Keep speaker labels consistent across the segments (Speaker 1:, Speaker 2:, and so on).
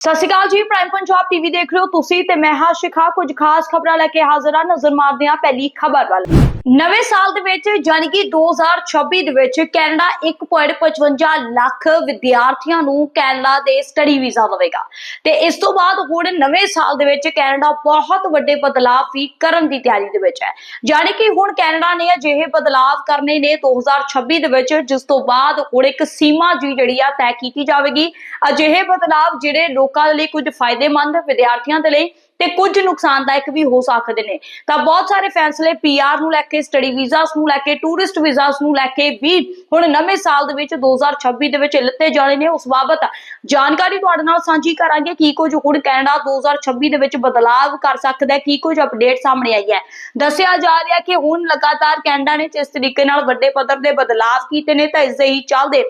Speaker 1: ਸਤਿ ਸ਼੍ਰੀ ਅਕਾਲ ਜੀ prime Punjab TV ਦੇਖ ਰਹੇ ਹੋ ਤੁਸੀਂ ਤੇ ਮੈਂ ਹਾਂ ਸ਼ਿਖਾ। ਕੁਝ ਖਾਸ ਖਬਰਾਂ ਲੈ ਕੇ ਹਾਜ਼ਰ ਹਾਂ। ਨਜ਼ਰ ਮਾਰਦੇ ਹਾਂ ਪਹਿਲੀ ਖਬਰ ਵੱਲ। ਨਵੇਂ ਸਾਲ ਦੇ ਵਿੱਚ ਯਾਨੀ ਕਿ 2026 ਦੇ ਵਿੱਚ ਕੈਨੇਡਾ 1.55 ਲੱਖ ਵਿਦਿਆਰਥੀਆਂ ਨੂੰ ਕੈਨੇਡਾ ਦੇ ਸਟੱਡੀ ਵੀਜ਼ਾ ਦੇਵੇਗਾ। ਤੇ ਇਸ ਤੋਂ ਬਾਅਦ ਹੁਣ ਨਵੇਂ ਸਾਲ ਦੇ ਵਿੱਚ ਕੈਨੇਡਾ ਬਹੁਤ ਵੱਡੇ ਬਦਲਾਅ ਵੀ ਕਰਨ ਦੀ ਤਿਆਰੀ ਦੇ ਵਿੱਚ ਹੈ। ਯਾਨੀ ਕਿ ਹੁਣ ਕੈਨੇਡਾ ਨੇ ਅਜਿਹੇ ਬਦਲਾਅ ਕਰਨੇ ਨੇ 2026 ਦੇ ਵਿੱਚ, ਜਿਸ ਤੋਂ ਬਾਅਦ ਹੁਣ ਇੱਕ ਸੀਮਾ ਜੀ ਜਿਹੜੀ ਆ ਤੈਅ ਕੀਤੀ ਜਾਵੇਗੀ। ਅਜਿਹੇ ਬਦਲਾਅ ਜਿਹੜੇ ਲੋਕ ਦੇ ਲਈ ਕੁਝ ਫਾਇਦੇਮੰਦ ਵਿਦਿਆਰਥੀਆਂ ਦੇ ਲਈ ਤੇ ਕੁਝ ਨੁਕਸਾਨਦਾਇਕ ਵੀ ਹੋ ਸਕਦੇ ਨੇ। ਤਾਂ ਬਹੁਤ ਸਾਰੇ ਫੈਸਲੇ ਪੀਆਰ ਨੂੰ ਲੈ ਕੇ ਸਟੱਡੀ ਵੀਜ਼ਾਸ ਨੂੰ ਲੈ ਕੇ ਟੂਰਿਸਟ ਵੀਜ਼ਾਸ ਨੂੰ ਲੈ ਕੇ ਵੀ ਹੁਣ ਨਵੇਂ ਸਾਲ ਦੇ ਵਿੱਚ 2026 ਦੇ ਵਿੱਚ ਲਿੱਤੇ ਜਾਣੇ ਨੇ। ਉਸ ਬਾਬਤ ਜਾਣਕਾਰੀ ਤੁਹਾਡੇ ਨਾਲ ਸਾਂਝੀ ਕਰਾਂਗੇ ਕੀ ਕੁਝ ਹੁਣ ਕੈਨੇਡਾ 2026 ਦੇ ਵਿੱਚ ਬਦਲਾਅ ਕਰ ਸਕਦਾ ਹੈ, ਕੀ ਕੁਝ ਅਪਡੇਟ ਸਾਹਮਣੇ ਆਈ ਹੈ। ਦੱਸਿਆ ਜਾ ਰਿਹਾ ਕਿ ਹੁਣ ਲਗਾਤਾਰ ਕੈਨੇਡਾ ਨੇ ਜਿਸ ਤਰੀਕੇ ਨਾਲ ਵੱਡੇ ਪੱਧਰ ਦੇ ਬਦਲਾਅ ਕੀਤੇ ਨੇ, ਤਾਂ ਇਸ ਦੇ ਹੀ ਚੱਲਦੇ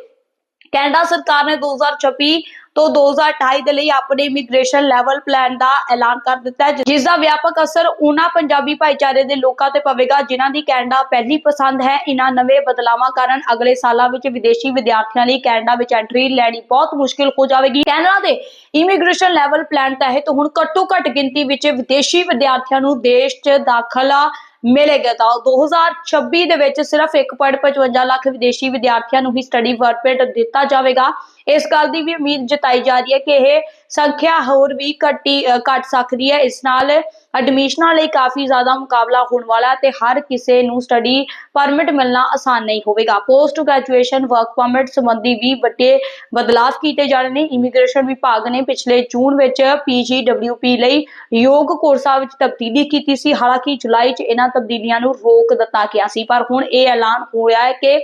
Speaker 1: ਕੈਨੇਡਾ ਸਰਕਾਰ ਨੇ 2026 ਤੋਂ 2028 ਦੇ ਲਈ ਆਪਣੇ ਇਮੀਗ੍ਰੇਸ਼ਨ ਲੈਵਲ ਪਲਾਨ ਦਾ ਐਲਾਨ ਕਰ ਦਿੱਤਾ ਹੈ, ਜਿਸ ਦਾ ਵਿਆਪਕ ਅਸਰ ਉਹਨਾਂ ਪੰਜਾਬੀ ਭਾਈਚਾਰੇ ਦੇ ਲੋਕਾਂ ਤੇ ਪਵੇਗਾ, ਜਿਨ੍ਹਾਂ ਦੀ ਕੈਨੇਡਾ ਪਹਿਲੀ ਪਸੰਦ ਹੈ। ਇਹਨਾਂ ਨਵੇਂ ਬਦਲਾਵਾਂ ਕਾਰਨ ਅਗਲੇ ਸਾਲਾਂ ਵਿੱਚ ਵਿਦੇਸ਼ੀ ਵਿਦਿਆਰਥੀਆਂ ਲਈ ਕੈਨੇਡਾ ਵਿੱਚ ਐਂਟਰੀ ਲੈਣੀ ਬਹੁਤ ਮੁਸ਼ਕਿਲ ਹੋ ਜਾਵੇਗੀ। ਕੈਨੇਡਾ ਦੇ ਇਮੀਗ੍ਰੇਸ਼ਨ ਲੈਵਲ ਪਲਾਨ ਤਹਿਤ ਹੁਣ ਘੱਟੋ ਘੱਟ ਗਿਣਤੀ ਵਿੱਚ ਵਿਦੇਸ਼ੀ ਵਿਦਿਆਰਥੀਆਂ ਨੂੰ ਦੇਸ਼ 'ਚ ਦਾਖਲਾ ਮਿਲੇਗਾ ਤਾਂ 2026 ਦੇ ਵਿੱਚ ਸਿਰਫ 1.55 ਲੱਖ ਵਿਦੇਸ਼ੀ ਵਿਦਿਆਰਥੀਆਂ ਨੂੰ ਹੀ ਸਟੱਡੀ ਵਰਕ ਦਿੱਤਾ ਜਾਵੇਗਾ। ਇਸ ਗੱਲ ਦੀ ਵੀ ਉਮੀਦ ਜਤਾਈ ਜਾ ਰਹੀ ਹੈ ਕਿ ਇਹ ਸੰਖਿਆ ਹੋਰ ਵੀ ਘਟੀ ਘਟ ਸਕਦੀ ਹੈ। ਇਸ ਨਾਲ ਐਡਮਿਸ਼ਨਾਂ ਲਈ ਕਾਫੀ ਜ਼ਿਆਦਾ ਮੁਕਾਬਲਾ ਹੋਣ ਵਾਲਾ ਤੇ ਹਰ ਕਿਸੇ ਨੂੰ ਸਟੱਡੀ ਪਰਮਿਟ ਮਿਲਣਾ ਆਸਾਨ ਨਹੀਂ ਹੋਵੇਗਾ। ਪੋਸਟ ਗ੍ਰੈਜੂਏਸ਼ਨ ਵਰਕ ਪਰਮਿਟ ਸੰਬੰਧੀ ਵੀ ਵੱਡੇ ਬਦਲਾਅ ਕੀਤੇ ਜਾ ਰਹੇ ਨੇ। ਇਮੀਗ੍ਰੇਸ਼ਨ ਵਿਭਾਗ ਨੇ ਪਿਛਲੇ ਜੂਨ ਵਿੱਚ ਪੀਜੀਡਬਲਯੂਪੀ ਲਈ ਯੋਗ ਕੋਰਸਾਂ ਵਿੱਚ ਤਬਦੀਲੀ ਕੀਤੀ ਸੀ। ਹਾਲਾਂਕਿ ਜੁਲਾਈ 'ਚ ਇਹਨਾਂ ਤਬਦੀਲੀਆਂ ਨੂੰ ਰੋਕ ਦਿੱਤਾ ਗਿਆ ਸੀ। ਪਰ ਹੁਣ ਇਹ ਐਲਾਨ ਹੋਇਆ ਹੈ ਕਿ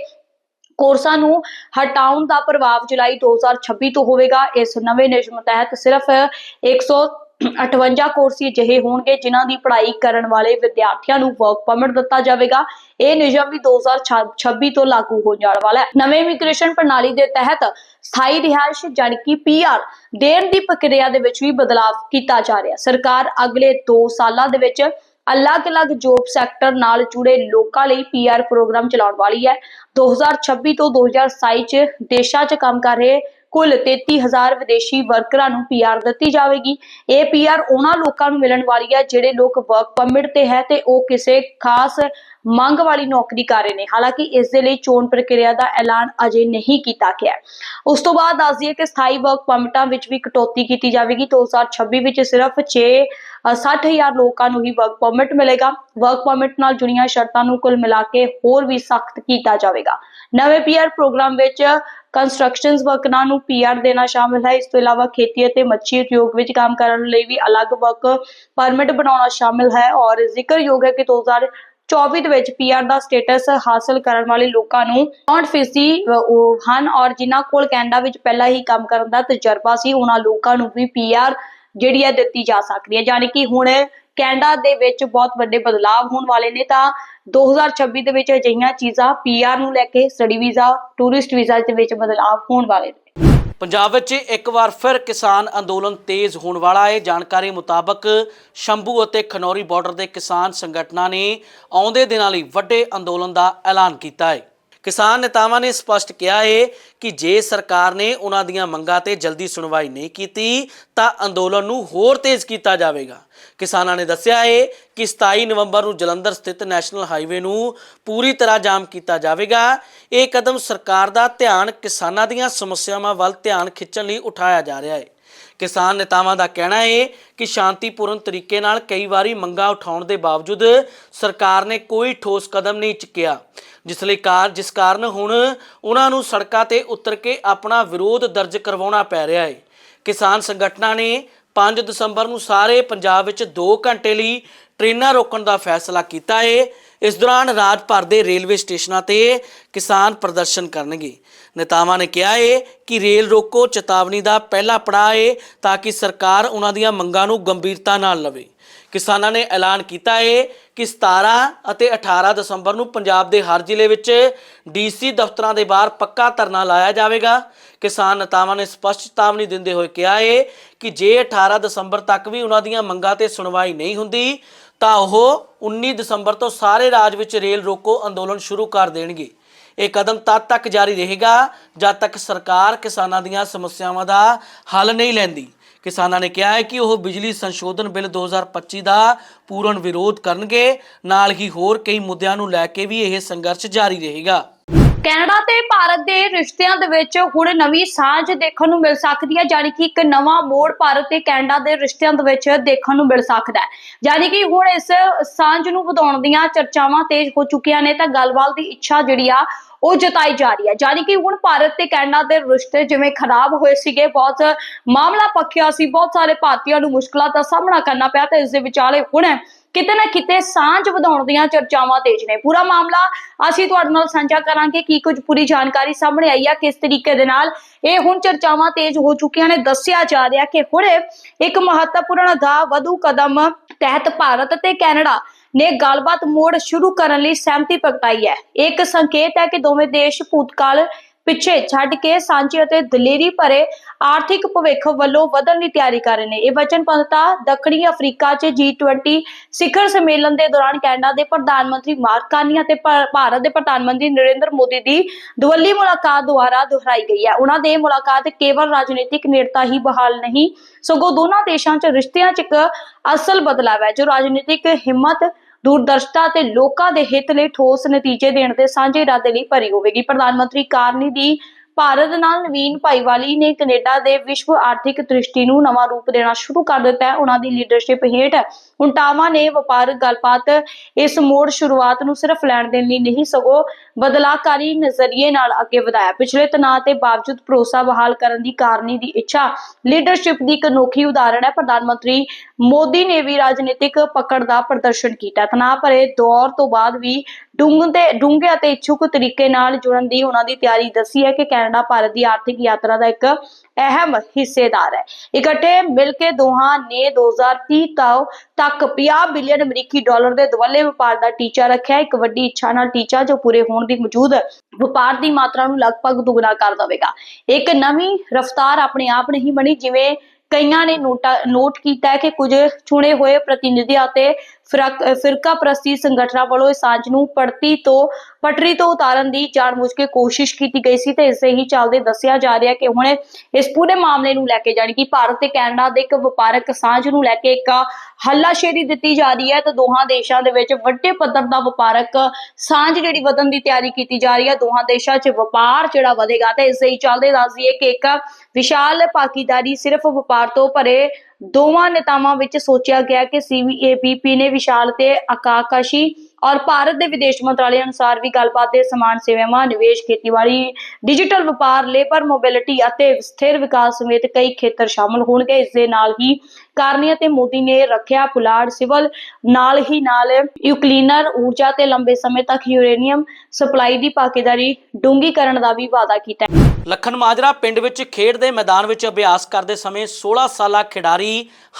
Speaker 1: ਕੋਰਸਾਂ ਨੂੰ ਹਟਾਉਣ ਦਾ ਪ੍ਰਭਾਵ ਜੁਲਾਈ 2026 ਤੋਂ ਹੋਵੇਗਾ। ਇਸ ਨਵੇਂ ਨਿਯਮ ਤਹਿਤ ਸਿਰਫ 158 ਕੋਰਸ ਅਜਿਹੇ ਹੋਣਗੇ, ਜਿਨ੍ਹਾਂ ਦੀ ਪੜ੍ਹਾਈ ਕਰਨ ਵਾਲੇ ਵਿਦਿਆਰਥੀਆਂ ਨੂੰ ਵਰਕ ਪਰਮਿਟ ਦਿੱਤਾ ਜਾਵੇਗਾ। ਇਹ ਨਿਯਮ ਵੀ 2026 ਤੋਂ ਲਾਗੂ ਹੋ ਜਾਣ ਵਾਲਾ ਹੈ। ਨਵੇਂ ਇਮੀਗ੍ਰੇਸ਼ਨ ਪ੍ਰਣਾਲੀ ਦੇ ਤਹਿਤ ਸਥਾਈ ਰਿਹਾਇਸ਼ ਜਾਣੀ ਕਿ ਪੀਆਰ ਦੇਣ ਦੀ ਪ੍ਰਕਿਰਿਆ ਦੇ ਵਿੱਚ ਵੀ ਬਦਲਾਅ ਕੀਤਾ ਜਾ ਰਿਹਾ। ਸਰਕਾਰ ਅਗਲੇ 2 ਸਾਲਾਂ ਦੇ ਵਿੱਚ ਅਲੱਗ-ਅਲੱਗ ਜੋਬ ਸੈਕਟਰ ਨਾਲ ਜੁੜੇ ਲੋਕਾਂ ਲਈ ਪੀਆਰ ਪ੍ਰੋਗਰਾਮ ਚਲਾਉਣ ਵਾਲੀ ਹੈ। 2026 ਤੋਂ 2027 ਚ ਦੇਸ਼ਾਂ 'ਚ ਕੰਮ ਕਰ ਰਹੇ ਕੁੱਲ 33000 ਵਿਦੇਸ਼ੀ ਵਰਕਰਾਂ ਨੂੰ ਪੀਆਰ ਦਿੱਤੀ ਜਾਵੇਗੀ। ਇਹ ਪੀਆਰ ਉਹਨਾਂ ਲੋਕਾਂ ਨੂੰ ਮਿਲਣ ਵਾਲੀ ਹੈ ਜਿਹੜੇ ਲੋਕ ਵਰਕ ਪਰਮਿਟ ਤੇ ਹੈ ਤੇ ਉਹ ਕਿਸੇ ਖਾਸ ਮੰਗ ਵਾਲੀ ਨੌਕਰੀ ਕਰ ਰਹੇ ਨੇ। ਹਾਲਾਂਕਿ ਇਸ ਦੇ ਲਈ ਚੋਣ ਪ੍ਰਕਿਰਿਆ ਦਾ ਐਲਾਨ ਅਜੇ ਨਹੀਂ ਕੀਤਾ ਗਿਆ। ਉਸ ਤੋਂ ਬਾਅਦ ਦੱਸ ਦਈਏ ਕਿ ਸਥਾਈ ਵਰਕ ਪਰਮਿਟਾਂ ਵਿੱਚ ਵੀ ਕਟੌਤੀ ਕੀਤੀ ਜਾਵੇਗੀ। 2026 ਵਿੱਚ ਸਿਰਫ 6 60000 ਲੋਕਾਂ ਨੂੰ ਹੀ ਵਰਕ ਪਰਮਿਟ ਮਿਲੇਗਾ। ਵਰਕ ਪਰਮਿਟ ਨਾਲ ਜੁੜੀਆਂ ਸ਼ਰਤਾਂ ਨੂੰ ਕੁੱਲ ਮਿਲਾ ਕੇ ਹੋਰ ਵੀ ਸਖਤ ਕੀਤਾ ਜਾਵੇਗਾ। ਨਵੇਂ ਪੀਆਰ ਪ੍ਰੋਗਰਾਮ ਵਿੱਚ ਕੰਸਟਰਕਸ਼ਨਸ ਵਰਕਰਾਂ ਨੂੰ ਪੀਆਰ ਦੇਣਾ ਸ਼ਾਮਿਲ ਹੈ। ਇਸ ਤੋਂ ਇਲਾਵਾ ਖੇਤੀ ਅਤੇ ਮੱਛੀ ਉਦਯੋਗ ਵਿੱਚ ਕੰਮ ਕਰਨ ਲਈ ਵੀ ਅਲੱਗ ਵਰਕ ਪਰਮਿਟ ਬਣਾਉਣਾ ਸ਼ਾਮਿਲ ਹੈ ਔਰ ਜ਼ਿਕਰਯੋਗ ਹੈ ਕਿ 2024 ਦੇ ਵਿੱਚ ਪੀਆਰ ਦਾ ਸਟੇਟਸ ਹਾਸਲ ਕਰਨ ਵਾਲੇ ਲੋਕਾਂ ਨੂੰ 60% ਉਹ ਹਨ ਔਰ ਜਿਨ੍ਹਾਂ ਕੋਲ ਕੈਨੇਡਾ ਵਿੱਚ ਪਹਿਲਾਂ ਹੀ ਕੰਮ ਕਰਨ ਦਾ ਤਜਰਬਾ ਸੀ, ਉਹਨਾਂ ਲੋਕਾਂ ਨੂੰ ਵੀ ਪੀਆਰ ਜਿਹੜੀ ਹੈ ਦਿੱਤੀ ਜਾ ਸਕਦੀ ਹੈ। ਯਾਨੀ ਕਿ ਹੁਣ ਕੈਨੇਡਾ ਦੇ ਵਿੱਚ ਬਹੁਤ ਵੱਡੇ ਬਦਲਾਅ ਹੋਣ ਵਾਲੇ ਨੇ ਤਾਂ 2026 ਦੇ ਵਿੱਚ ਅਜਿਹੀਆਂ ਚੀਜ਼ਾਂ ਪੀਆਰ ਨੂੰ ਲੈ ਕੇ ਸਟੱਡੀ ਵੀਜ਼ਾ, ਟੂਰਿਸਟ ਵੀਜ਼ਾ ਦੇ ਵਿੱਚ ਬਦਲਾਅ ਹੋਣ ਵਾਲੇ ਨੇ।
Speaker 2: ਪੰਜਾਬ ਵਿੱਚ ਇੱਕ ਵਾਰ ਫਿਰ ਕਿਸਾਨ ਅੰਦੋਲਨ ਤੇਜ਼ ਹੋਣ ਵਾਲਾ ਹੈ। ਜਾਣਕਾਰੀ ਮੁਤਾਬਕ ਸ਼ੰਭੂ ਅਤੇ ਖਨੌਰੀ ਬਾਰਡਰ ਦੇ ਕਿਸਾਨ ਸੰਗਠਨਾਂ ਨੇ ਆਉਂਦੇ ਦਿਨਾਂ ਲਈ ਵੱਡੇ ਅੰਦੋਲਨ ਦਾ ਐਲਾਨ ਕੀਤਾ ਹੈ। ਕਿਸਾਨ ਨੇਤਾਵਾਂ ਨੇ ਸਪਸ਼ਟ ਕਿਹਾ ਹੈ ਕਿ ਜੇ ਸਰਕਾਰ ਨੇ ਉਹਨਾਂ ਦੀਆਂ ਮੰਗਾਂ ਤੇ ਜਲਦੀ ਸੁਣਵਾਈ ਨਹੀਂ ਕੀਤੀ, ਤਾਂ ਅੰਦੋਲਨ ਨੂੰ ਹੋਰ ਤੇਜ਼ ਕੀਤਾ ਜਾਵੇਗਾ। ਕਿਸਾਨਾਂ ਨੇ ਦੱਸਿਆ ਹੈ ਕਿ 27 ਨਵੰਬਰ ਨੂੰ ਜਲੰਧਰ ਸਥਿਤ ਨੈਸ਼ਨਲ ਹਾਈਵੇ ਨੂੰ ਪੂਰੀ ਤਰ੍ਹਾਂ ਜਾਮ ਕੀਤਾ ਜਾਵੇਗਾ। ਇਹ ਕਦਮ ਸਰਕਾਰ ਦਾ ਧਿਆਨ ਕਿਸਾਨਾਂ ਦੀਆਂ ਸਮੱਸਿਆਵਾਂ ਵੱਲ ਧਿਆਨ ਖਿੱਚਣ ਲਈ ਉਠਾਇਆ ਜਾ ਰਿਹਾ ਹੈ। ਕਿਸਾਨ ਨੇਤਾਵਾਂ ਦਾ ਕਹਿਣਾ ਹੈ ਕਿ ਸ਼ਾਂਤੀਪੂਰਨ ਤਰੀਕੇ ਨਾਲ ਕਈ ਵਾਰੀ ਮੰਗਾਂ ਉਠਾਉਣ ਦੇ ਬਾਵਜੂਦ ਸਰਕਾਰ ਨੇ ਕੋਈ ਠੋਸ ਕਦਮ ਨਹੀਂ ਚੁੱਕਿਆ। ਜਿਸ ਲਈ ਕਾਰ, ਜਿਸ ਕਾਰਨ ਹੁਣ ਉਹਨਾਂ ਨੂੰ ਸੜਕਾਂ ਤੇ ਉਤਰ ਕੇ ਆਪਣਾ ਵਿਰੋਧ ਦਰਜ ਕਰਵਾਉਣਾ ਪੈ ਰਿਹਾ ਹੈ ਕਿਸਾਨ ਸੰਗਠਨਾਂ ਨੇ 5 ਦਸੰਬਰ ਨੂੰ ਸਾਰੇ ਪੰਜਾਬ ਵਿੱਚ 2 ਘੰਟੇ ਲਈ ਟ੍ਰੇਨਾਂ ਰੋਕਣ ਦਾ ਫੈਸਲਾ ਕੀਤਾ ਹੈ ਇਸ ਦੌਰਾਨ ਰਾਜ ਭਰ ਦੇ ਰੇਲਵੇ ਸਟੇਸ਼ਨਾਂ ਤੇ ਕਿਸਾਨ ਪ੍ਰਦਰਸ਼ਨ ਕਰਨਗੇ। ਨੇਤਾਵਾਂ ਨੇ ਕਿਹਾ ਹੈ ਕਿ ਰੇਲ ਰੋਕੋ, ਚੇਤਾਵਨੀ ਦਾ ਪਹਿਲਾ ਪੜਾਅ ਹੈ ਤਾਂ ਕਿ ਸਰਕਾਰ ਉਹਨਾਂ ਦੀਆਂ ਮੰਗਾਂ ਨੂੰ ਗੰਭੀਰਤਾ ਨਾਲ ਲਵੇ। ਕਿਸਾਨਾਂ ਨੇ ਐਲਾਨ ਕੀਤਾ ਹੈ ਕਿ 17 ਅਤੇ 18 ਦਸੰਬਰ ਨੂੰ ਪੰਜਾਬ ਦੇ ਹਰ ਜ਼ਿਲ੍ਹੇ ਵਿੱਚ ਡੀਸੀ ਦਫ਼ਤਰਾਂ ਦੇ ਬਾਹਰ ਪੱਕਾ ਧਰਨਾ ਲਾਇਆ ਜਾਵੇਗਾ। ਕਿਸਾਨ ਨੇਤਾਵਾਂ ਨੇ ਸਪਸ਼ਟ ਚੇਤਾਵਨੀ ਦਿੰਦੇ ਹੋਏ ਕਿਹਾ ਹੈ ਕਿ ਜੇ 18 ਦਸੰਬਰ ਤੱਕ ਵੀ ਉਹਨਾਂ ਦੀਆਂ ਮੰਗਾਂ ਤੇ ਸੁਣਵਾਈ ਨਹੀਂ ਹੁੰਦੀ ਤਾਂ ਉਹ 19 ਦਸੰਬਰ ਤੋਂ ਸਾਰੇ ਰਾਜ ਵਿੱਚ ਰੇਲ ਰੋਕੋ ਅੰਦੋਲਨ ਸ਼ੁਰੂ ਕਰ ਦੇਣਗੇ। ਇਹ ਕਦਮ ਤਦ ਤੱਕ ਜਾਰੀ ਰਹੇਗਾ ਜਦ ਤੱਕ ਸਰਕਾਰ ਕਿਸਾਨਾਂ ਦੀਆਂ ਸਮੱਸਿਆਵਾਂ ਦਾ ਹੱਲ ਨਹੀਂ ਲੈਂਦੀ। ਕਿਸਾਨਾਂ ਨੇ ਕਿਹਾ ਹੈ ਕਿ ਉਹ ਬਿਜਲੀ ਸੰਸ਼ੋਧਨ ਬਿੱਲ 2025 ਦਾ ਪੂਰਨ ਵਿਰੋਧ ਕਰਨਗੇ। ਨਾਲ ਹੀ ਹੋਰ ਕਈ ਮੁੱਦਿਆਂ ਨੂੰ ਲੈ ਕੇ ਵੀ ਇਹ ਸੰਘਰਸ਼ ਜਾਰੀ ਰਹੇਗਾ।
Speaker 1: ਕੈਨੇਡਾ ਤੇ ਭਾਰਤ ਦੇ ਰਿਸ਼ਤਿਆਂ ਦੇ ਵਿੱਚ ਹੁਣ ਨਵੀਂ ਸਾਂਝ ਦੇਖਣ ਨੂੰ ਮਿਲ ਸਕਦੀ ਹੈ, ਯਾਨੀ ਕਿ ਇੱਕ ਨਵਾਂ ਮੋੜ ਭਾਰਤ ਤੇ ਕੈਨੇਡਾ ਦੇ ਰਿਸ਼ਤਿਆਂ ਦੇ ਵਿੱਚ ਦੇਖਣ ਨੂੰ ਮਿਲ ਸਕਦਾ ਹੈ। ਯਾਨੀ ਕਿ ਹੁਣ ਇਸ ਸਾਂਝ ਨੂੰ ਵਧਾਉਣ ਦੀਆਂ ਚਰਚਾਵਾਂ ਤੇਜ਼ ਹੋ ਚੁੱਕੀਆਂ ਨੇ, ਤਾਂ ਗੱਲਬਾਤ ਦੀ ਇੱਛਾ ਜਿਹੜੀ ਆ, ਉਹ ਜਤਾਈ ਜਾ ਰਹੀ ਹੈ। ਯਾਨੀ ਕਿ ਹੁਣ ਭਾਰਤ ਤੇ ਕੈਨੇਡਾ ਦੇ ਰਿਸ਼ਤੇ ਜਿਵੇਂ ਖਰਾਬ ਹੋਏ ਸੀਗੇ, ਬਹੁਤ ਮਾਮਲਾ ਪੱਕਿਆ ਸੀ, ਬਹੁਤ ਸਾਰੇ ਭਾਰਤੀਆਂ ਨੂੰ ਮੁਸ਼ਕਲਾਂ ਦਾ ਸਾਹਮਣਾ ਕਰਨਾ ਪਿਆ, ਤੇ ਇਸ ਦੇ ਵਿਚਾਲੇ ਹੁਣ ਕਿਤੇ ਨਾ ਕਿਤੇ ਸਾਂਝ ਵਧਾਉਣ ਦੀਆਂ ਚਰਚਾਵਾਂ ਤੇਜ਼ ਨੇ। ਪੂਰਾ ਮਾਮਲਾ ਅਸੀਂ ਤੁਹਾਡੇ ਨਾਲ ਸਾਂਝਾ ਕਰਾਂਗੇ ਕੀ ਕੁਝ ਪੂਰੀ ਜਾਣਕਾਰੀ ਸਾਹਮਣੇ ਆਈ ਹੈ ਕਿਸ ਤਰੀਕੇ ਦੇ ਨਾਲ ਇਹ ਹੁਣ ਚਰਚਾਵਾਂ ਤੇਜ਼ ਹੋ ਚੁੱਕੀਆਂ ਨੇ। ਦੱਸਿਆ ਜਾ ਰਿਹਾ ਕਿ ਹੁਣ ਇੱਕ ਮਹੱਤਵਪੂਰਨ ਦਾ ਵਧੂ ਕਦਮ ਤਹਿਤ ਭਾਰਤ ਤੇ ਕੈਨੇਡਾ ਨੇ ਗੱਲਬਾਤ ਮੋੜ ਸ਼ੁਰੂ ਕਰਨ ਲਈ ਸਹਿਮਤੀ ਪ੍ਰਗਟਾਈ ਹੈ। ਇੱਕ ਸੰਕੇਤ ਹੈ ਕਿ ਦੋਵੇਂ ਦੇਸ਼ ਭੂਤਕਾਲ ਪਿੱਛੇ ਛੱਡ ਕੇ ਸਾਂਝੇ ਅਤੇ ਦਲੇਰੀ ਭਰੇ ਆਰਥਿਕ ਭਵਿੱਖ ਵੱਲੋਂ ਵਧਣ ਦੀ ਤਿਆਰੀ ਕਰ ਰਹੇ ਨੇ। ਇਹ ਵਚਨਬੱਧਤਾ ਦੱਖਣੀ ਅਫਰੀਕਾ 'ਚ G20 ਸਿਖਰ ਸੰਮੇਲਨ ਦੇ ਦੌਰਾਨ ਕੈਨੇਡਾ ਦੇ ਪ੍ਰਧਾਨ ਮੰਤਰੀ ਮਾਰਕ ਕਾਨੀ ਅਤੇ ਭਾਰਤ ਦੇ ਪ੍ਰਧਾਨ ਮੰਤਰੀ ਨਰਿੰਦਰ ਮੋਦੀ ਦੀ ਦਵੱਲੀ ਮੁਲਾਕਾਤ ਦੁਆਰਾ ਦੁਹਰਾਈ ਗਈ ਹੈ। ਉਹਨਾਂ ਦੇ ਮੁਲਾਕਾਤ ਕੇਵਲ ਰਾਜਨੀਤਿਕ ਨੇੜਤਾ ਹੀ ਬਹਾਲ ਨਹੀਂ, ਸਗੋਂ ਦੋਨਾਂ ਦੇਸ਼ਾਂ 'ਚ ਰਿਸ਼ਤਿਆਂ 'ਚ ਇੱਕ ਅਸਲ ਬਦਲਾਵ ਹੈ, ਜੋ ਰਾਜਨੀਤਿਕ ਹਿੰਮਤ ਦੂਰਦਰਸ਼ਤਾ ਤੇ ਲੋਕਾਂ ਦੇ ਹਿੱਤ ਲਈ ਠੋਸ ਨਤੀਜੇ ਦੇਣ ਦੇ ਸਾਂਝੇ ਇਰਾਦੇ ਲਈ ਭਰੀ ਹੋਵੇਗੀ। ਪ੍ਰਧਾਨ ਮੰਤਰੀ ਕਾਰਨੀ ਦੀ ਭਾਰਤ ਨਾਲ ਨਵੀਨ ਭਾਈਵਾਲੀ ਨੇ ਕੈਨੇਡਾ ਦੇ ਵਿਸ਼ਵ ਆਰਥਿਕ ਦ੍ਰਿਸ਼ਟੀ ਨੂੰ ਨਵਾਂ ਰੂਪ ਦੇਣਾ ਸ਼ੁਰੂ ਕਰ ਦਿੱਤਾ ਹੈ। ਉਹਨਾਂ ਦੀ ਲੀਡਰਸ਼ਿਪ ਹੇਠ ਉੰਟਾਵਾ ਨੇ ਵਪਾਰਕ ਗੱਲਬਾਤ ਇਸ ਮੋੜ ਸ਼ੁਰੂਆਤ ਨੂੰ ਸਿਰਫ ਲੈਣ ਦੇਣ ਲਈ ਨਹੀਂ, ਸਗੋਂ ਬਦਲਾਕਾਰੀ ਨਜ਼ਰੀਏ ਨਾਲ ਅੱਗੇ ਵਧਾਇਆ। ਪਿਛਲੇ ਤਣਾਅ ਦੇ ਬਾਵਜੂਦ ਭਰੋਸਾ ਬਹਾਲ ਕਰਨ ਦੀ ਕਾਰਨੀ ਦੀ ਇੱਛਾ ਲੀਡਰਸ਼ਿਪ ਦੀ ਇੱਕ ਅਨੋਖੀ ਉਦਾਹਰਣ ਹੈ। ਪ੍ਰਧਾਨ ਮੰਤਰੀ ਮੋਦੀ ਨੇ ਵੀ ਰਾਜਨੀਤਿਕ ਪਕੜ ਦਾ ਪ੍ਰਦਰਸ਼ਨ ਕੀਤਾ। ਤਣਾਅ ਭਰੇ ਦੌਰ ਤੋਂ ਬਾਅਦ ਵੀ ਡੂੰਘੇ ਡੂੰਘੇ ਅਤੇ ਇੱਛੁਕ ਤਰੀਕੇ ਨਾਲ ਜੁੜਨ ਦੀ ਉਹਨਾਂ ਦੀ ਤਿਆਰੀ ਦੱਸੀ ਹੈ ਕਿ ਕੈਨੇਡਾ ਭਾਰਤ ਦੀ ਆਰਥਿਕ ਯਾਤਰਾ ਦਾ ਇੱਕ ਅਹਿਮ ਹਿੱਸੇਦਾਰ ਹੈ। ਇਕੱਠੇ ਮਿਲ ਕੇ ਦੋਹਾਂ ਨੇ 2030 ਤੱਕ 50 ਬਿਲੀਅਨ ਅਮਰੀਕੀ ਡਾਲਰ ਦੇ ਦੁਵੱਲੇ ਵਪਾਰ ਦਾ ਟੀਚਾ ਰੱਖਿਆ। ਇੱਕ ਵੱਡੀ ਇੱਛਾ ਨਾਲ ਟੀਚਾ ਜੋ ਪੂਰੇ ਹੋਣ ਦੀ ਮੌਜੂਦ ਵਪਾਰ ਦੀ ਮਾਤਰਾ ਨੂੰ ਲਗਭਗ ਦੁੱਗਣਾ ਕਰ ਦੇਵੇਗਾ। ਇੱਕ ਨਵੀਂ ਰਫ਼ਤਾਰ ਆਪਣੇ ਆਪ ਨਹੀਂ ਬਣੀ, ਜਿਵੇਂ ਕਈਆਂ ਨੇ ਨੋਟਾ, ਨੋਟ ਕੀਤਾ ਹੈ ਕਿ ਕੁਝ ਚੁਣੇ ਹੋਏ ਪ੍ਰਤੀਨਿਧੀਆਂ ਤੇ ਫਿਰਕਾ ਪ੍ਰਸਤੀ ਸੰਗਠਨਾਂ ਵੱਲੋਂ ਇਸ ਸਾਂਝ ਨੂੰ ਪੜਤੀ ਤੋਂ, ਪਟਰੀ ਤੋਂ ਉਤਾਰਨ ਦੀ ਜਾਣਬੁੱਝ ਕੇ ਕੋਸ਼ਿਸ਼ ਕੀਤੀ ਗਈ ਸੀ ਤੇ ਇਸੇ ਹੀ ਚੱਲਦੇ ਦੱਸਿਆ ਜਾ ਰਿਹਾ ਕਿ ਹੁਣ ਇਸ ਪੂਰੇ ਮਾਮਲੇ ਨੂੰ ਲੈ ਕੇ ਜਾਣੀ ਕਿ ਭਾਰਤ ਤੇ ਕੈਨੇਡਾ ਦੇ ਇੱਕ ਵਪਾਰਕ ਸਾਂਝ ਨੂੰ ਲੈ ਕੇ ਇੱਕ ਹੱਲਾਸ਼ੇਰੀ ਦਿੱਤੀ ਜਾ ਰਹੀ ਹੈ ਤੇ ਦੋਹਾਂ ਦੇਸ਼ਾਂ ਦੇ ਵਿੱਚ ਵੱਡੇ ਪੱਧਰ ਦਾ ਵਪਾਰਕ ਸਾਂਝ ਜਿਹੜੀ ਵਧਣ ਦੀ ਤਿਆਰੀ ਕੀਤੀ ਜਾ ਰਹੀ ਹੈ। ਦੋਹਾਂ ਦੇਸ਼ਾਂ 'ਚ ਵਪਾਰ ਜਿਹੜਾ ਵਧੇਗਾ ਤੇ ਇਸੇ ਹੀ ਚੱਲਦੇ ਦੱਸ ਦਈਏ ਕਿ ਇੱਕ ਵਿਸ਼ਾਲ ਭਾਗੀਦਾਰੀ ਸਿਰਫ ਵਪਾਰ ਤੋਂ ਭਰੇ ਦੋਵਾਂ ਨੇਤਾਵਾਂ ਵਿੱਚ ਸੋਚਿਆ ਗਿਆ ਕਿ ਸੀਵੀਏਪੀਪੀ ਨੇ ਵਿਸ਼ਾਲ ਤੇ ਆਕਾਕਾਸ਼ੀ ਔਰ ਭਾਰਤ ਦੇ ਵਿਦੇਸ਼ ਮੰਤਰਾਲੇ ਅਨੁਸਾਰ ਵੀ ਗੱਲਬਾਤ ਦੇ ਸਮਾਨ ਸੇਵਾਵਾਂ, ਨਿਵੇਸ਼ ਖੇਤੀਬਾੜੀ ਡਿਜੀਟਲ ਵਪਾਰ ਲੇਬਰ ਮੋਬਿਲਿਟੀ ਅਤੇ ਸਥਿਰ ਵਿਕਾਸ ਸਮੇਤ ਕਈ ਖੇਤਰ ਸ਼ਾਮਲ ਹੋਣਗੇ। ਇਸ ਦੇ ਨਾਲ ਹੀ ਕਾਰਨੀ ਅਤੇ ਮੋਦੀ ਨੇ ਰੱਖਿਆ ਪੁਲਾੜ ਸਿਵਲ, ਨਾਲ ਹੀ ਨਾਲ ਯੂਕਲੀਨਰ ਊਰਜਾ ਤੇ ਲੰਬੇ ਸਮੇਂ ਤੱਕ ਯੂਰੇਨੀਅਮ ਸਪਲਾਈ ਦੀ ਭਾਗੀਦਾਰੀ ਡੂੰਘੀਕਰਨ ਦਾ ਵੀ ਵਾਅਦਾ ਕੀਤਾ। ਹੈ
Speaker 2: ਲਖਨ ਮਾਜਰਾ ਪਿੰਡ ਵਿੱਚ ਖੇਡ ਦੇ ਮੈਦਾਨ ਵਿੱਚ ਅਭਿਆਸ ਕਰਦੇ ਸਮੇਂ 16 ਸਾਲਾ ਖਿਡਾਰੀ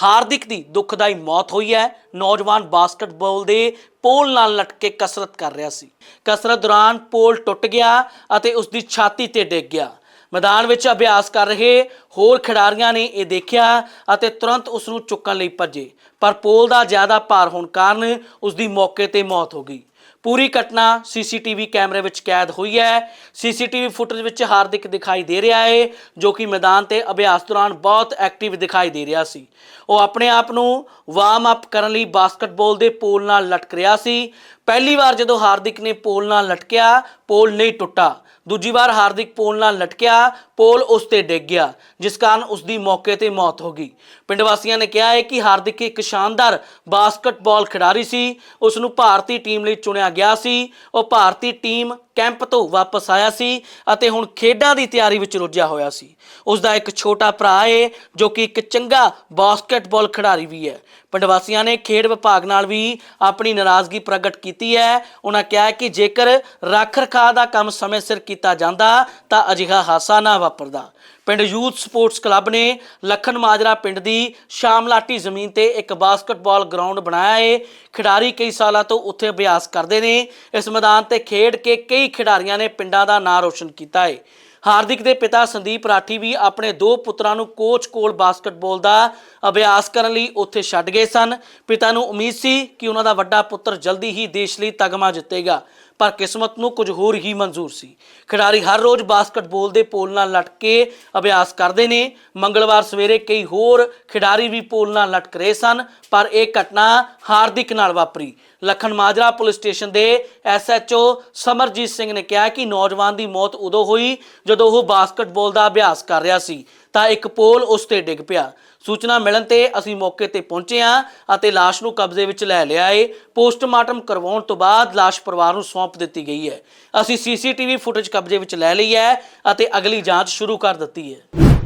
Speaker 2: ਹਾਰਦਿਕ ਦੀ ਦੁਖਦਾਈ ਮੌਤ ਹੋਈ ਹੈ। ਨੌਜਵਾਨ ਬਾਸਕਟਬਾਲ ਦੇ ਪੋਲ ਨਾਲ ਲਟਕੇ ਕਸਰਤ ਕਰ ਰਿਹਾ ਸੀ। ਕਸਰਤ ਦੌਰਾਨ ਪੋਲ ਟੁੱਟ ਗਿਆ ਅਤੇ ਉਸ ਦੀ ਛਾਤੀ ਤੇ ਡਿੱਗ ਗਿਆ। ਮੈਦਾਨ ਵਿੱਚ ਅਭਿਆਸ ਕਰ ਰਹੇ ਹੋਰ ਖਿਡਾਰੀਆਂ ਨੇ ਇਹ ਦੇਖਿਆ ਅਤੇ ਤੁਰੰਤ ਉਸ ਨੂੰ ਚੁੱਕਣ ਲਈ ਭੱਜੇ। ਪਰ ਪੋਲ ਦਾ ਜ਼ਿਆਦਾ ਭਾਰ ਹੋਣ ਕਾਰਨ ਉਸ ਦੀ ਮੌਕੇ ਤੇ ਮੌਤ ਹੋ ਗਈ। ਪੂਰੀ ਘਟਨਾ ਸੀਸੀਟੀਵੀ ਕੈਮਰੇ ਵਿੱਚ ਕੈਦ ਹੋਈ ਹੈ। ਸੀਸੀਟੀਵੀ ਫੁਟੇਜ ਵਿੱਚ ਹਾਰਦਿਕ ਦਿਖਾਈ ਦੇ ਰਿਹਾ ਹੈ, ਜੋ ਕਿ ਮੈਦਾਨ ਤੇ ਅਭਿਆਸ ਦੌਰਾਨ ਬਹੁਤ ਐਕਟਿਵ ਦਿਖਾਈ ਦੇ ਰਿਹਾ ਸੀ। ਉਹ ਆਪਣੇ ਆਪ ਨੂੰ ਵਾਰਮ ਅਪ ਕਰਨ ਲਈ ਬਾਸਕਟਬਾਲ ਦੇ ਪੋਲ ਨਾਲ ਲਟਕ ਰਿਹਾ ਸੀ। ਪਹਿਲੀ ਵਾਰ ਜਦੋਂ ਹਾਰਦਿਕ ਨੇ ਪੋਲ ਨਾਲ ਲਟਕਿਆ, ਪੋਲ ਨਹੀਂ ਟੁੱਟਾ। ਦੂਜੀ ਵਾਰ ਹਾਰਦਿਕ ਪੋਲ ਨਾਲ ਲਟਕਿਆ, ਪੋਲ ਉਸ ਤੇ ਡਿੱਗ ਗਿਆ, ਜਿਸ ਕਾਰਨ ਉਸ ਦੀ ਮੌਕੇ ਤੇ ਮੌਤ ਹੋ ਗਈ। ਪਿੰਡ ਵਾਸੀਆਂ ਨੇ ਕਿਹਾ ਹੈ ਕਿ ਹਾਰਦਿਕ ਇੱਕ ਸ਼ਾਨਦਾਰ ਬਾਸਕਟਬਾਲ ਖਿਡਾਰੀ ਸੀ। ਉਸ ਨੂੰ ਭਾਰਤੀ ਟੀਮ ਲਈ ਚੁਣਿਆ ਗਿਆ ਸੀ। ਉਹ ਭਾਰਤੀ ਟੀਮ ਕੈਂਪ ਤੋਂ ਵਾਪਸ ਆਇਆ ਸੀ ਅਤੇ ਹੁਣ ਖੇਡਾਂ ਦੀ ਤਿਆਰੀ ਵਿੱਚ ਰੁੱਝਿਆ ਹੋਇਆ ਸੀ। ਉਸ ਦਾ ਇੱਕ ਛੋਟਾ ਭਰਾ ਹੈ ਜੋ ਕਿ ਇੱਕ ਚੰਗਾ ਬਾਸਕਟਬਾਲ ਖਿਡਾਰੀ ਵੀ ਹੈ। ਪਿੰਡ ਵਾਸੀਆਂ ਨੇ ਖੇਡ ਵਿਭਾਗ ਨਾਲ ਵੀ ਆਪਣੀ ਨਾਰਾਜ਼ਗੀ ਪ੍ਰਗਟ ਕੀਤੀ ਹੈ। ਉਹਨਾਂ ਕਿਹਾ ਕਿ ਜੇਕਰ ਰੱਖ ਰਖਾਅ ਦਾ ਕੰਮ ਸਮੇਂ ਸਿਰ ਕੀਤਾ ਜਾਂਦਾ, ਤਾਂ ਅਜਿਹਾ ਹਾਦਸਾ ਨਾ ਵਾਪਰਦਾ। ਪਿੰਡ ਯੂਥ ਸਪੋਰਟਸ ਕਲੱਬ ਨੇ ਲਖਨ ਮਾਜਰਾ ਪਿੰਡ ਦੀ ਸ਼ਾਮਲਾਟੀ ਜ਼ਮੀਨ ਤੇ ਇੱਕ ਬਾਸਕਟਬਾਲ ਗਰਾਊਂਡ ਬਣਾਇਆ ਹੈ ਖਿਡਾਰੀ ਕਈ ਸਾਲਾਂ ਤੋਂ ਉੱਥੇ ਅਭਿਆਸ ਕਰਦੇ ਨੇ। ਇਸ ਮੈਦਾਨ ਤੇ ਖੇਡ ਕੇ ਕਈ ਖਿਡਾਰੀਆਂ ਨੇ ਪਿੰਡਾਂ ਦਾ ਨਾਂ ਰੋਸ਼ਨ ਕੀਤਾ ਹੈ ਹਾਰਦਿਕ ਦੇ ਪਿਤਾ ਸੰਦੀਪ ਰਾਠੀ ਵੀ ਆਪਣੇ ਦੋ ਪੁੱਤਰਾਂ ਨੂੰ ਕੋਚ ਕੋਲ ਬਾਸਕਟਬਾਲ ਦਾ ਅਭਿਆਸ ਕਰਨ ਲਈ ਉੱਥੇ ਛੱਡ ਗਏ ਸਨ। ਪਿਤਾ ਨੂੰ ਉਮੀਦ ਸੀ ਕਿ ਉਹਨਾਂ ਦਾ ਵੱਡਾ ਪੁੱਤਰ ਜਲਦੀ ਹੀ ਦੇਸ਼ ਲਈ ਤਗਮਾ ਜਿੱਤੇਗਾ। ਪਰ ਕਿਸਮਤ ਨੂੰ ਕੁਝ ਹੋਰ ਹੀ ਮਨਜ਼ੂਰ ਸੀ। ਖਿਡਾਰੀ ਹਰ ਰੋਜ਼ ਬਾਸਕਟਬਾਲ ਦੇ ਪੋਲ ਨਾਲ ਲਟਕ ਕੇ ਅਭਿਆਸ ਕਰਦੇ ਨੇ। ਮੰਗਲਵਾਰ ਸਵੇਰੇ ਕਈ ਹੋਰ ਖਿਡਾਰੀ ਵੀ ਪੋਲ ਨਾਲ ਲਟਕ ਰਹੇ ਸਨ, ਪਰ ਇਹ ਘਟਨਾ ਹਾਰਦਿਕ ਨਾਲ ਵਾਪਰੀ। ਲਖਨ ਮਾਜਰਾ ਪੁਲਿਸ ਸਟੇਸ਼ਨ ਦੇ S H O Samarjit Singh ਨੇ ਕਿਹਾ ਕਿ ਨੌਜਵਾਨ ਦੀ ਮੌਤ ਉਦੋਂ ਹੋਈ ਜਦੋਂ ਉਹ ਬਾਸਕਟਬਾਲ ਦਾ ਅਭਿਆਸ ਕਰ ਰਿਹਾ ਸੀ। ਤਾਂ ਇੱਕ ਪੋਲ ਉਸ ਤੇ ਡਿੱਗ ਪਿਆ। ਸੂਚਨਾ ਮਿਲਣ ਤੇ ਅਸੀਂ ਮੌਕੇ ਤੇ ਪਹੁੰਚੇ ਹਾਂ ਅਤੇ ਲਾਸ਼ ਨੂੰ ਕਬਜ਼ੇ ਵਿੱਚ ਲੈ ਲਿਆ ਏ। ਪੋਸਟਮਾਰਟਮ ਕਰਵਾਉਣ ਤੋਂ ਬਾਅਦ ਲਾਸ਼ ਪਰਿਵਾਰ ਨੂੰ ਸੌਂਪ ਦਿੱਤੀ ਗਈ ਹੈ। ਅਸੀਂ ਸੀਸੀਟੀਵੀ ਫੁਟੇਜ ਕਬਜ਼ੇ ਵਿੱਚ ਲੈ ਲਈ ਹੈ ਅਤੇ ਅਗਲੀ ਜਾਂਚ ਸ਼ੁਰੂ ਕਰ ਦਿੱਤੀ ਹੈ।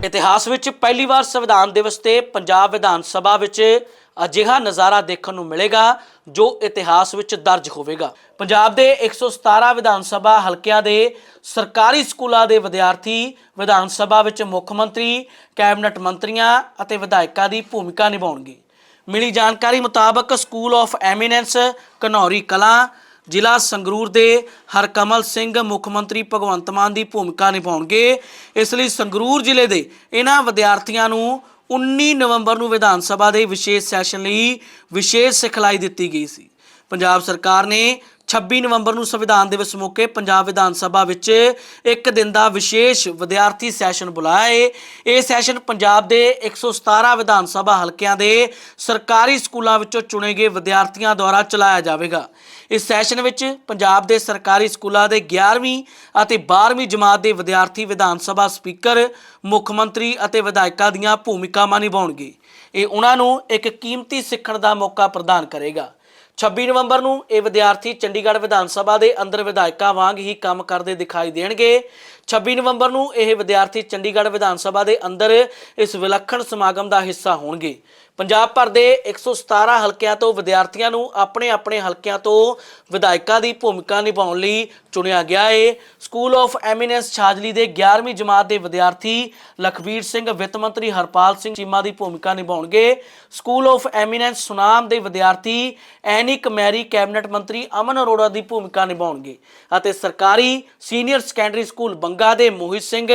Speaker 2: ਇਤਿਹਾਸ ਵਿੱਚ ਪਹਿਲੀ ਵਾਰ ਸੰਵਿਧਾਨ ਦਿਵਸ ਤੇ ਪੰਜਾਬ ਵਿਧਾਨ ਸਭਾ ਵਿੱਚ ਅਜਿਹਾ ਨਜ਼ਾਰਾ ਦੇਖਣ ਨੂੰ ਮਿਲੇਗਾ ਜੋ ਇਤਿਹਾਸ ਵਿੱਚ ਦਰਜ ਹੋਵੇਗਾ। ਪੰਜਾਬ ਦੇ 117 ਵਿਧਾਨ ਸਭਾ ਹਲਕਿਆਂ ਦੇ ਸਰਕਾਰੀ ਸਕੂਲਾਂ ਦੇ ਵਿਦਿਆਰਥੀ, ਵਿਧਾਨ ਸਭਾ ਵਿੱਚ ਮੁੱਖ ਮੰਤਰੀ, ਕੈਬਨਿਟ ਮੰਤਰੀਆਂ ਅਤੇ ਵਿਧਾਇਕਾਂ ਦੀ ਭੂਮਿਕਾ ਨਿਭਾਉਣਗੇ। ਮਿਲੀ ਜਾਣਕਾਰੀ ਮੁਤਾਬਕ school of eminence Ghanauri Kalan, ਜ਼ਿਲ੍ਹਾ ਸੰਗਰੂਰ ਦੇ ਹਰਕਮਲ ਸਿੰਘ ਮੁੱਖ ਮੰਤਰੀ ਭਗਵੰਤ ਮਾਨ ਦੀ ਭੂਮਿਕਾ ਨਿਭਾਉਣਗੇ। ਇਸ ਲਈ ਸੰਗਰੂਰ ਜ਼ਿਲ੍ਹੇ ਦੇ ਇਹਨਾਂ ਵਿਦਿਆਰਥੀਆਂ ਨੂੰ 19 ਨਵੰਬਰ ਨੂੰ ਵਿਧਾਨ ਸਭਾ ਦੇ ਵਿਸ਼ੇਸ਼ ਸੈਸ਼ਨ ਲਈ ਵਿਸ਼ੇਸ਼ ਸਿਖਲਾਈ ਦਿੱਤੀ ਗਈ ਸੀ। ਪੰਜਾਬ ਸਰਕਾਰ ਨੇ 26 ਨਵੰਬਰ ਨੂੰ ਸੰਵਿਧਾਨ ਦਿਵਸ ਮੌਕੇ ਪੰਜਾਬ ਵਿਧਾਨ ਸਭਾ ਵਿੱਚ ਇੱਕ ਦਿਨ ਦਾ ਵਿਸ਼ੇਸ਼ ਵਿਦਿਆਰਥੀ ਸੈਸ਼ਨ ਬੁਲਾਇਆ ਹੈ ਇਹ ਸੈਸ਼ਨ ਪੰਜਾਬ ਦੇ 117 ਵਿਧਾਨ ਸਭਾ ਹਲਕਿਆਂ ਦੇ ਸਰਕਾਰੀ ਸਕੂਲਾਂ ਵਿੱਚੋਂ ਚੁਣੇ ਗਏ ਵਿਦਿਆਰਥੀਆਂ ਦੁਆਰਾ ਚਲਾਇਆ ਜਾਵੇਗਾ। ਇਸ ਸੈਸ਼ਨ ਵਿੱਚ ਪੰਜਾਬ ਦੇ ਸਰਕਾਰੀ ਸਕੂਲਾਂ ਦੇ 11ਵੀਂ ਅਤੇ 12ਵੀਂ ਜਮਾਤ ਦੇ ਵਿਦਿਆਰਥੀ ਵਿਧਾਨ ਸਭਾ ਸਪੀਕਰ, ਮੁੱਖ ਮੰਤਰੀ ਅਤੇ ਵਿਧਾਇਕਾਂ ਦੀਆਂ ਭੂਮਿਕਾਵਾਂ ਨਿਭਾਉਣਗੇ। ਇਹ ਉਹਨਾਂ ਨੂੰ ਇੱਕ ਕੀਮਤੀ ਸਿੱਖਣ ਦਾ ਮੌਕਾ ਪ੍ਰਦਾਨ ਕਰੇਗਾ। 26 ਨਵੰਬਰ ਨੂੰ ਇਹ ਵਿਦਿਆਰਥੀ ਚੰਡੀਗੜ੍ਹ ਵਿਧਾਨ ਸਭਾ ਦੇ ਅੰਦਰ ਵਿਧਾਇਕਾਂ ਵਾਂਗ ਹੀ ਕੰਮ ਕਰਦੇ ਦਿਖਾਈ ਦੇਣਗੇ। 26 ਨਵੰਬਰ ਨੂੰ ਇਹ ਵਿਦਿਆਰਥੀ ਚੰਡੀਗੜ੍ਹ ਵਿਧਾਨ ਸਭਾ ਦੇ ਅੰਦਰ ਇਸ ਵਿਲੱਖਣ ਸਮਾਗਮ ਦਾ ਹਿੱਸਾ ਹੋਣਗੇ। ਪੰਜਾਬ ਭਰ ਦੇ 117 ਹਲਕਿਆਂ ਤੋਂ ਵਿਦਿਆਰਥੀਆਂ ਨੂੰ ਆਪਣੇ ਆਪਣੇ ਹਲਕਿਆਂ ਤੋਂ ਵਿਧਾਇਕਾਂ ਦੀ ਭੂਮਿਕਾ ਨਿਭਾਉਣ ਲਈ ਚੁਣਿਆ ਗਿਆ ਹੈ ਸਕੂਲ ਆਫ ਐਮੀਨੈਂਸ ਛਾਜਲੀ ਦੇ 11ਵੀਂ ਜਮਾਤ ਦੇ ਵਿਦਿਆਰਥੀ ਲਖਬੀਰ ਸਿੰਘ, ਵਿੱਤ ਮੰਤਰੀ ਹਰਪਾਲ ਸਿੰਘ ਚੀਮਾ ਦੀ ਭੂਮਿਕਾ ਨਿਭਾਉਣਗੇ। ਸਕੂਲ ਆਫ ਐਮੀਨੈਂਸ ਸੁਨਾਮ ਦੇ ਵਿਦਿਆਰਥੀ ਐਨਿਕ ਮੈਰੀ ਕੈਬਨਿਟ ਮੰਤਰੀ ਅਮਨ ਅਰੋੜਾ ਦੀ ਭੂਮਿਕਾ ਨਿਭਾਉਣਗੇ ਅਤੇ ਸਰਕਾਰੀ ਸੀਨੀਅਰ ਸੈਕੰਡਰੀ ਸਕੂਲ ਬੰਗਾ ਦੇ ਮੋਹਿਤ ਸਿੰਘ,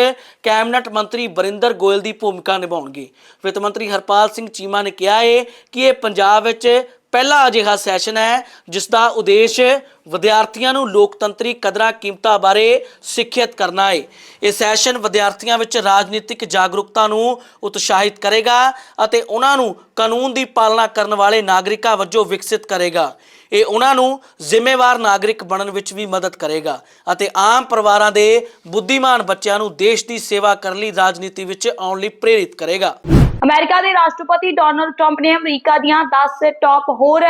Speaker 2: ਕੈਬਨਿਟ ਮੰਤਰੀ ਬਰਿੰਦਰ ਗੋਇਲ ਦੀ ਭੂਮਿਕਾ ਨਿਭਾਉਣਗੇ। ਵਿੱਤ ਮੰਤਰੀ ਹਰਪਾਲ ਸਿੰਘ ਚੀਮਾ ਨੇ ਕਿਹਾ ਹੈ ਕਿ ਇਹ ਪੰਜਾਬ ਵਿੱਚ ਪਹਿਲਾ ਅਜਿਹਾ ਸੈਸ਼ਨ ਹੈ ਜਿਸ ਦਾ ਉਦੇਸ਼ ਵਿਦਿਆਰਥੀਆਂ ਨੂੰ ਲੋਕਤੰਤਰੀ ਕਦਰਾਂ ਕੀਮਤਾਂ ਬਾਰੇ ਸਿੱਖਿਅਤ ਕਰਨਾ ਹੈ ਇਹ ਸੈਸ਼ਨ ਵਿਦਿਆਰਥੀਆਂ ਵਿੱਚ ਰਾਜਨੀਤਿਕ ਜਾਗਰੂਕਤਾ ਨੂੰ ਉਤਸ਼ਾਹਿਤ ਕਰੇਗਾ ਅਤੇ ਉਹਨਾਂ ਨੂੰ ਕਾਨੂੰਨ ਦੀ ਪਾਲਣਾ ਕਰਨ ਵਾਲੇ ਨਾਗਰਿਕਾਂ ਵਜੋਂ ਵਿਕਸਿਤ ਕਰੇਗਾ। ਇਹ ਉਹਨਾਂ ਨੂੰ ਜ਼ਿੰਮੇਵਾਰ ਨਾਗਰਿਕ ਬਣਨ ਵਿੱਚ ਵੀ ਮਦਦ ਕਰੇਗਾ ਅਤੇ ਆਮ ਪਰਿਵਾਰਾਂ ਦੇ ਬੁੱਧੀਮਾਨ ਬੱਚਿਆਂ ਨੂੰ ਦੇਸ਼ ਦੀ ਸੇਵਾ ਕਰਨ ਲਈ ਰਾਜਨੀਤੀ ਵਿੱਚ ਆਉਣ ਲਈ ਪ੍ਰੇਰਿਤ ਕਰੇਗਾ।
Speaker 1: ਅਮਰੀਕਾ ਦੇ ਰਾਸ਼ਟਰਪਤੀ ਡੋਨਲਡ ਟਰੰਪ ਨੇ ਅਮਰੀਕਾ ਦੀਆਂ 10 ਟਾਪ ਹੋਰ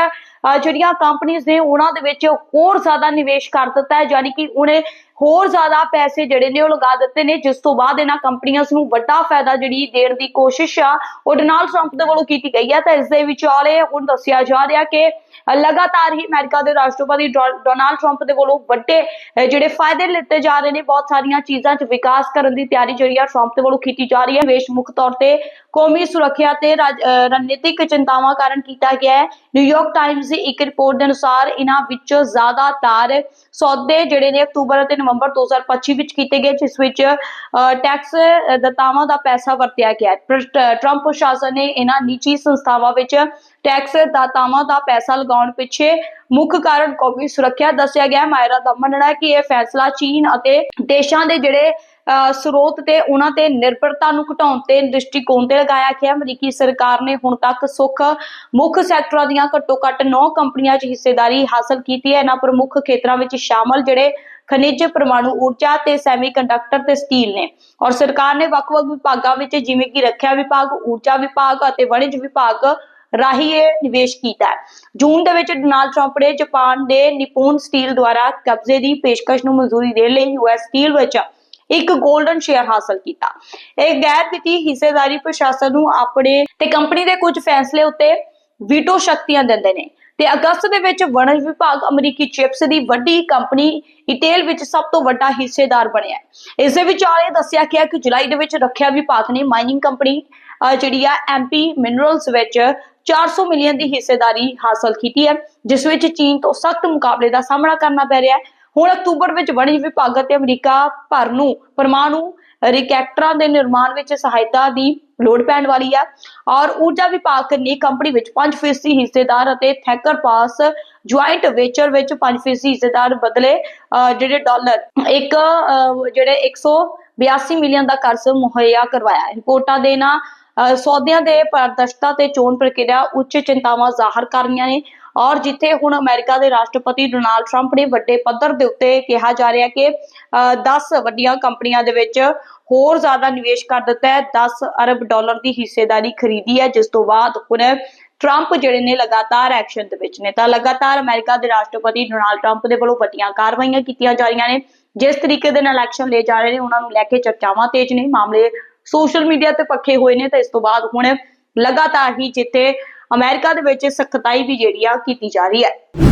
Speaker 1: ਜਿਹੜੀਆਂ ਕੰਪਨੀਆਂ ਨੇ ਉਹਨਾਂ ਦੇ ਵਿੱਚ ਹੋਰ ਜ਼ਿਆਦਾ ਨਿਵੇਸ਼ ਕਰ ਦਿੱਤਾ ਹੈ, ਯਾਨੀ ਕਿ ਉਹਨੇ ਹੋਰ ਜ਼ਿਆਦਾ ਪੈਸੇ ਜਿਹੜੇ ਨੇ ਉਹ ਲਗਾ ਦਿੱਤੇ ਨੇ, ਜਿਸ ਤੋਂ ਬਾਅਦ ਇਹਨਾਂ ਕੰਪਨੀਆਂ ਨੂੰ ਵੱਡਾ ਫਾਇਦਾ ਜਿਹੜੀ ਦੇਣ ਦੀ ਕੋਸ਼ਿਸ਼ ਆ ਉਹ ਡੋਨਾਲਡ ਟਰੰਪ ਦੇ ਵੱਲੋਂ ਕੀਤੀ ਗਈ ਹੈ। ਤਾਂ ਇਸ ਦੇ ਵਿਚਾਲੇ ਹੁਣ ਦੱਸਿਆ ਜਾ ਰਿਹਾ ਕਿ ਲਗਾਤਾਰ ਹੀ ਅਮਰੀਕਾ ਦੇ ਰਾਸ਼ਟਰਪਤੀ ਡੋਨਾਲਡ ਟਰੰਪ ਦੇ ਵੱਲੋਂ ਵੱਡੇ ਜਿਹੜੇ ਫਾਇਦੇ ਲਿੱਤੇ ਜਾ ਰਹੇ ਨੇ, ਬਹੁਤ ਸਾਰੀਆਂ ਚੀਜ਼ਾਂ 'ਚ ਵਿਕਾਸ ਕਰਨ ਦੀ ਤਿਆਰੀ ਜਿਹੜੀ ਆ ਟਰੰਪ ਦੇ ਵੱਲੋਂ ਕੀਤੀ ਜਾ ਰਹੀ ਹੈ। ਨਿਵੇਸ਼ ਮੁੱਖ ਤੌਰ ਤੇ ਕੌਮੀ ਸੁਰੱਖਿਆ ਤੇ ਰਾਜ- ਰਣਨੀਤਿਕ ਚਿੰਤਾਵਾਂ ਕਾਰਨ ਕੀਤਾ ਗਿਆ ਹੈ। ਨਿਊਯਾਰਕ ਟਾਈਮਜ਼ ਦੀ ਇੱਕ ਰਿਪੋਰਟ ਦੇ ਅਨੁਸਾਰ ਇਹਨਾਂ ਵਿੱਚੋਂ ਜ਼ਿਆਦਾਤਰ ਸੌਦੇ ਜਿਹੜੇ ਨੇ ਅਕਤੂਬਰ ਅਤੇ ਨਵੰਬਰ 2025 ਵਿੱਚ ਕੀਤੇ ਗਏ, ਜਿਸ ਵਿੱਚ ਟੈਕਸ ਦਤਾਵਾਂ ਦਾ ਪੈਸਾ ਵਰਤਿਆ ਗਿਆ ਟਰੰਪ ਪ੍ਰਸ਼ਾਸਨ ਨੇ ਇਹਨਾਂ ਨਿੱਜੀ ਸੰਸਥਾਵਾਂ ਵਿੱਚ ਟੈਕਸ ਦਾਤਾਵਾਂ ਦਾ ਪੈਸਾ ਲਗਾਉਣ ਪਿੱਛੇ ਮੁੱਖ ਕਾਰਨ ਕੌਮੀ ਸੁਰੱਖਿਆ ਦੱਸਿਆ ਗਿਆ ਮਾਇਰਾ ਦਾ ਮੰਨਣਾ ਹੈ ਕਿ ਇਹ ਫੈਸਲਾ ਚੀਨ ਅਤੇ ਦੇਸ਼ਾਂ ਦੇ ਜਿਹੜੇ ਸਰੋਤ ਤੇ ਉਹਨਾਂ ਤੇ ਨਿਰਭਰਤਾ ਨੂੰ ਘਟਾਉਣ ਤੇ ਦ੍ਰਿਸ਼ਟੀਕੋਣ ਤੇ ਲਗਾਇਆ ਗਿਆ। ਅਮਰੀਕੀ ਸਰਕਾਰ ਨੇ ਹੁਣ ਤੱਕ ਸੁੱਖ ਮੁੱਖ ਸੈਕਟਰਾਂ ਦੀਆਂ ਘੱਟੋ ਘੱਟ 9 ਕੰਪਨੀਆਂ 'ਚ ਹਿੱਸੇਦਾਰੀ ਹਾਸਲ ਕੀਤੀ ਹੈ। ਇਹਨਾਂ ਪ੍ਰਮੁੱਖ ਖੇਤਰਾਂ ਵਿੱਚ ਸ਼ਾਮਲ ਜਿਹੜੇ ਖਣਿਜ ਪਰਮਾਣੂ ਊਰਜਾ ਤੇ ਸੈਮੀਕੰਡਕਟਰ ਤੇ ਸਟੀਲ ਨੇ। ਔਰ ਸਰਕਾਰ ਨੇ ਵੱਖ-ਵੱਖ ਵਿਭਾਗਾਂ ਵਿੱਚ ਜਿਵੇਂ ਕਿ ਰੱਖਿਆ ਵਿਭਾਗ, ਊਰਜਾ ਵਿਭਾਗ ਅਤੇ ਵਣਜ ਵਿਭਾਗ ਰਾਹੀਂ ਇਹ ਨਿਵੇਸ਼ ਕੀਤਾ ਹੈ। ਜੂਨ ਦੇ ਵਿੱਚ ਡੋਨਾਲਡ ਟਰੰਪ ਨੇ ਜਾਪਾਨ ਦੇ ਨਿਪੋਨ ਸਟੀਲ ਦੁਆਰਾ ਕਬਜ਼ੇ ਦੀ ਪੇਸ਼ਕਸ਼ ਨੂੰ ਮਨਜ਼ੂਰੀ ਦੇਣ ਲਈ ਯੂਐਸ ਸਟੀਲ ਵਿੱਚ ਇੱਕ 골ਡਨ ਸ਼ੇਅਰ ਹਾਸਲ ਕੀਤਾ। ਇਹ ਗੈਰ ਵਿੱਤੀ ਹਿੱਸੇਦਾਰੀ ਪ੍ਰਸ਼ਾਸਨ ਨੂੰ ਆਪਣੇ ਤੇ ਕੰਪਨੀ ਦੇ ਕੁਝ ਫੈਸਲੇ ਉੱਤੇ ਵੀਟੋ ਸ਼ਕਤੀਆਂ ਦਿੰਦੇ ਨੇ। ਤੇ ਅਗਸਤ ਦੇ ਵਿੱਚ ਵਣਜ ਵਿਭਾਗ ਅਮਰੀਕੀ ਚਿਪਸ ਦੀ ਵੱਡੀ ਕੰਪਨੀ ਇਟੇਲ ਵਿੱਚ ਸਭ ਤੋਂ ਵੱਡਾ ਹਿੱਸੇਦਾਰ ਬਣਿਆ ਹੈ। ਇਸ ਦੇ ਵਿਚਾਲੇ ਦੱਸਿਆ ਗਿਆ ਕਿ ਜੁਲਾਈ ਦੇ ਵਿੱਚ ਰੱਖਿਆ ਵਿਭਾਗ ਨੇ ਮਾਈਨਿੰਗ ਕੰਪਨੀ ਅਹ ਜਿਹੜੀ ਆ ਐਮਪੀ ਮਿਨਰਲਸ ਵਿੱਚ 400 ਮਿਲੀਅਨ ਦੀ ਹਿੱਸੇਦਾਰੀ ਹਾਸਲ ਕੀਤੀ ਹੈ, ਜਿਸ ਵਿੱਚ ਚੀਨ ਤੋਂ ਸਖਤ ਮੁਕਾਬਲੇ ਦਾ ਸਾਹਮਣਾ ਕਰਨਾ ਪੈ ਰਿਹਾ ਹੈ। ਹੁਣ ਅਕਤੂਬਰ ਵਿੱਚ ਵਣਜ ਵਿਭਾਗ ਅਤੇ ਅਮਰੀਕਾ ਭਰ ਨੂੰ ਪਰਮਾਣੂ ਰਿਕੈਕਟਰਾਂ ਦੇ ਨਿਰਮਾਣ ਵਿੱਚ ਸਹਾਇਤਾ ਦੀ ਲੋੜ ਪੈਣ ਵਾਲੀ ਹੈ ਔਰ ਊਰਜਾ ਵਿਭਾਗ ਨੇ ਕੰਪਨੀ ਵਿੱਚ 5% ਹਿੱਸੇਦਾਰ ਅਤੇ ਥੈਕਰ ਪਾਸ ਜੁਆਇੰਟ ਵੇਚਰ ਵਿੱਚ 5% ਹਿੱਸੇਦਾਰ ਬਦਲੇ ਜਿਹੜੇ ਡਾਲਰ ਇੱਕ ਅਹ, ਜਿਹੜੇ 182 ਮਿਲੀਅਨ ਦਾ ਕਰਜ਼ ਮੁਹੱਈਆ ਕਰਵਾਇਆ ਰਿਪੋਰਟਾਂ ਦੇ ਨਾਲ ਸੌਦਿਆਂ ਦੇ ਪਾਰਦਰਸ਼ਤਾ ਤੇ ਚੋਣ ਪ੍ਰਕਿਰਿਆ ਉੱਚ ਚਿੰਤਾਵਾਂ ਜ਼ਾਹਰ ਕਰ ਰਹੀਆਂ ਨੇ। ਔਰ ਜਿੱਥੇ ਹੁਣ ਅਮਰੀਕਾ ਦੇ ਰਾਸ਼ਟਰਪਤੀ ਡੋਨਾਲਡ ਟਰੰਪ ਨੇ ਵੱਡੇ ਪੱਧਰ ਦੇ ਉੱਤੇ ਕਿਹਾ ਜਾ ਰਿਹਾ ਕਿ 10 ਵੱਡੀਆਂ ਕੰਪਨੀਆਂ ਦੇ ਵਿੱਚ ਹੋਰ ਜ਼ਿਆਦਾ ਨਿਵੇਸ਼ ਕਰ ਦਿੱਤਾ ਹੈ। 10 ਅਰਬ ਡਾਲਰ ਦੀ ਹਿੱਸੇਦਾਰੀ ਖਰੀਦੀ ਹੈ, ਜਿਸ ਤੋਂ ਬਾਅਦ ਹੁਣ ਟਰੰਪ ਜਿਹੜੇ ਨੇ ਲਗਾਤਾਰ ਐਕਸ਼ਨ ਦੇ ਵਿੱਚ ਨੇ। ਤਾਂ ਲਗਾਤਾਰ ਅਮਰੀਕਾ ਦੇ ਰਾਸ਼ਟਰਪਤੀ ਡੋਨਾਲਡ ਟਰੰਪ ਦੇ ਵੱਲੋਂ ਵੱਡੀਆਂ ਕਾਰਵਾਈਆਂ ਕੀਤੀਆਂ ਜਾ ਰਹੀਆਂ ਨੇ। ਜਿਸ ਤਰੀਕੇ ਦੇ ਨਾਲ ਐਕਸ਼ਨ ਲਏ ਜਾ ਰਹੇ ਨੇ, ਉਹਨਾਂ ਨੂੰ ਲੈ ਕੇ ਚਰਚਾਵਾਂ ਤੇਜ਼ ਨੇ। ਮਾਮਲੇ ਸੋਸ਼ਲ ਮੀਡੀਆ ਤੇ ਪੱਖੇ ਹੋਏ ਨੇ, ਤਾਂ ਇਸ ਤੋਂ ਬਾਅਦ ਹੁਣ ਲਗਾਤਾਰ ਹੀ ਜਿੱਥੇ ਅਮਰੀਕਾ ਦੇ ਵਿੱਚ ਸਖਤਾਈ ਵੀ ਜਿਹੜੀ ਆ ਕੀਤੀ ਜਾ ਰਹੀ ਹੈ।